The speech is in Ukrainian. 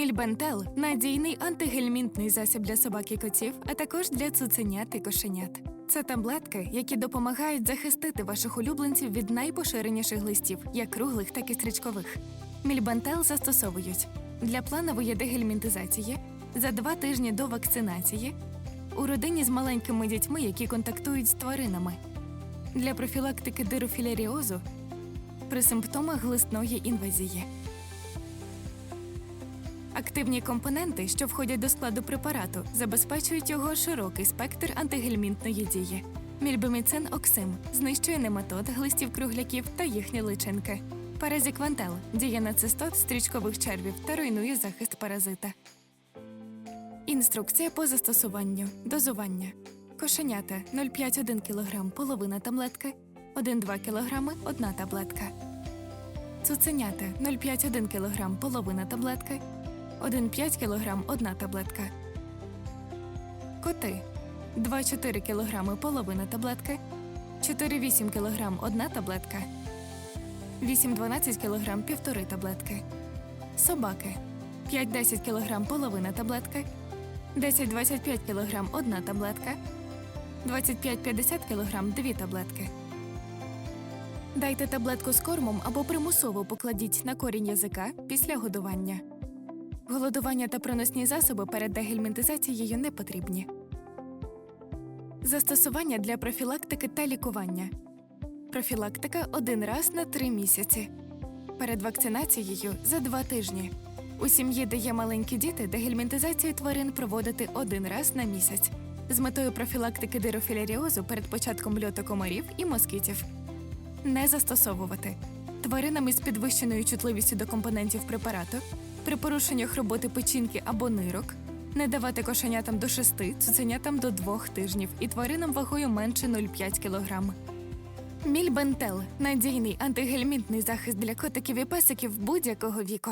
Мільбентел надійний антигельмінтний засіб для собак і котів, а також для цуценят і кошенят. Це таблетки, які допомагають захистити ваших улюбленців від найпоширеніших листів, як круглих, так і стрічкових. Мільбентел застосовують для планової дегельмінтизації за два тижні до вакцинації, у родині з маленькими дітьми, які контактують з тваринами, для профілактики дирофіляріозу при симптомах глисної інвазії. Активні компоненти, що входять до складу препарату, забезпечують його широкий спектр антигельмінтної дії. Мільбеміцин Оксим знищує нематод, глистів кругляків та їхні личинки. Паразіквантел діє на цистот стрічкових червів та руйнує захист паразита. Інструкція по застосуванню. Дозування. Кошенята 0,5-1 кг половина таблетки, 1-2 кг одна таблетка. Цуценята 0,5-1 кг половина таблетки, 1,5 кг одна таблетка. Коти 2-4 кг половина таблетки, 4-8 кг одна таблетка, 8-12 кг півтори таблетки. Собаки 5-10 кг половина таблетки, 10-25 кг одна таблетка, 25-50 кг дві таблетки. Дайте таблетку з кормом або примусово покладіть на корінь язика після годування. Голодування та проносні засоби перед дегельмінтизацією не потрібні. Застосування для профілактики та лікування. Профілактика один раз на три місяці. Перед вакцинацією за два тижні. У сім'ї, де є маленькі діти, дегельмінтизацію тварин проводити один раз на місяць з метою профілактики дирофіляріозу перед початком льоту комарів і москітів. Не застосовувати тваринам із підвищеною чутливістю до компонентів препарату, при порушеннях роботи печінки або нирок, не давати кошенятам до 6, цуценятам до 2 тижнів і тваринам вагою менше 0,5 кг. Мільбентел надійний антигельмінтний захист для котиків і песиків будь-якого віку.